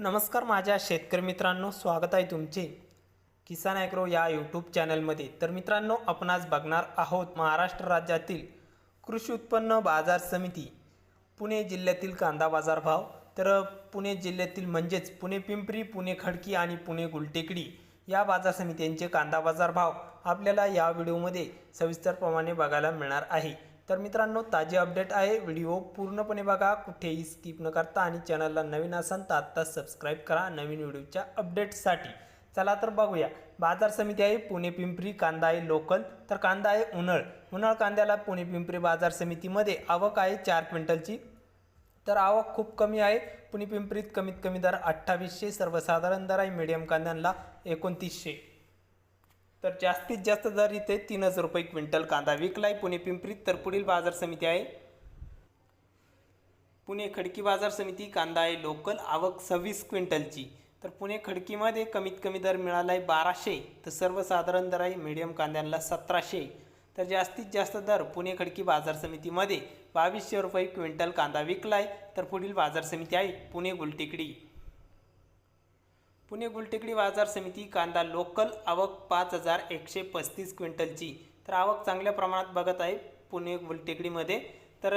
नमस्कार माझ्या शेतकरी मित्रांनो स्वागत आहे तुमचे किसान ॲग्रो या यूट्यूब चॅनलमध्ये. तर मित्रांनो आपण आज बघणार आहोत महाराष्ट्र राज्यातील कृषी उत्पन्न बाजार समिती पुणे जिल्ह्यातील कांदा बाजार भाव. तर पुणे जिल्ह्यातील म्हणजेच पुणे पिंपरी पुणे खडकी आणि पुणे गुलटेकडी या बाजार समित्यांचे कांदा बाजार भाव आपल्याला या व्हिडिओमध्ये सविस्तरप्रमाणे बघायला मिळणार आहे. तर मित्रांनो ताजे अपडेट आहे. व्हिडिओ पूर्णपणे बघा. कुठेही स्किप न करता आणि चॅनलला नवीन असाल तर आत्ता सबस्क्राईब करा. नवीन व्हिडिओच्या अपडेटसाठी चला तर बघूया. बाजार समिती आहे पुणे पिंपरी कांदा आहे लोकल. तर कांदा आहे उन्हाळ. उन्हाळ कांद्याला पुणे पिंपरी बाजार समितीमध्ये आवक आहे चार क्विंटलची. तर आवक खूप कमी आहे. पुणे पिंपरीत कमीत कमी दर अठ्ठावीसशे सर्वसाधारण दर आहे मिडियम कांद्यांना एकोणतीसशे. तर जास्तीत जास्त दर इथे तीन हजार रुपये क्विंटल कांदा विकलाय. पुणे पिंपरीत तर पुढील बाजार समिती आहे. पुणे खडकी बाजार समिती कांदा आहे लोकल आवक सव्वीस क्विंटलची. तर पुणे खडकीमध्ये कमीत कमी दर मिळाला आहे बाराशे. तर सर्वसाधारण दर आहे मीडियम कांद्यांना सतराशे. तर जास्तीत जास्त दर पुणे खडकी बाजार समितीमध्ये बावीसशे रुपये क्विंटल कांदा विकलाय. तर पुढील बाजार समिती आहे पुणे गुलटेकडी. पुणे गुलटेकडी बाजार समिती कांदा लोकल आवक पाच हजार एकशे पस्तीस क्विंटलची. तर आवक चांगल्या प्रमाणात बघत आहे पुणे गुलटेकडीमध्ये. तर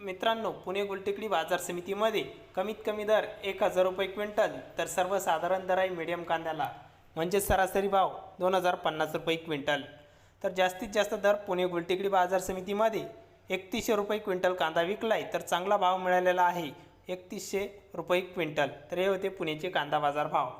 मित्रांनो पुणे गुलटेकडी बाजार समितीमध्ये कमीत कमी दर एक हजार रुपये क्विंटल तर सर्वसाधारण दर आहे मिडियम कांद्याला. म्हणजे सरासरी भाव दोन हजार पन्नास रुपये क्विंटल. तर जास्तीत जास्त दर पुणे गुलटेकडी बाजार समितीमध्ये एकतीसशे रुपये क्विंटल कांदा विकला आहे तर चांगला भाव मिळालेला आहे. एकतीसशे रुपये क्विंटल. तर हे होते पुण्याचे कांदा बाजार भाव.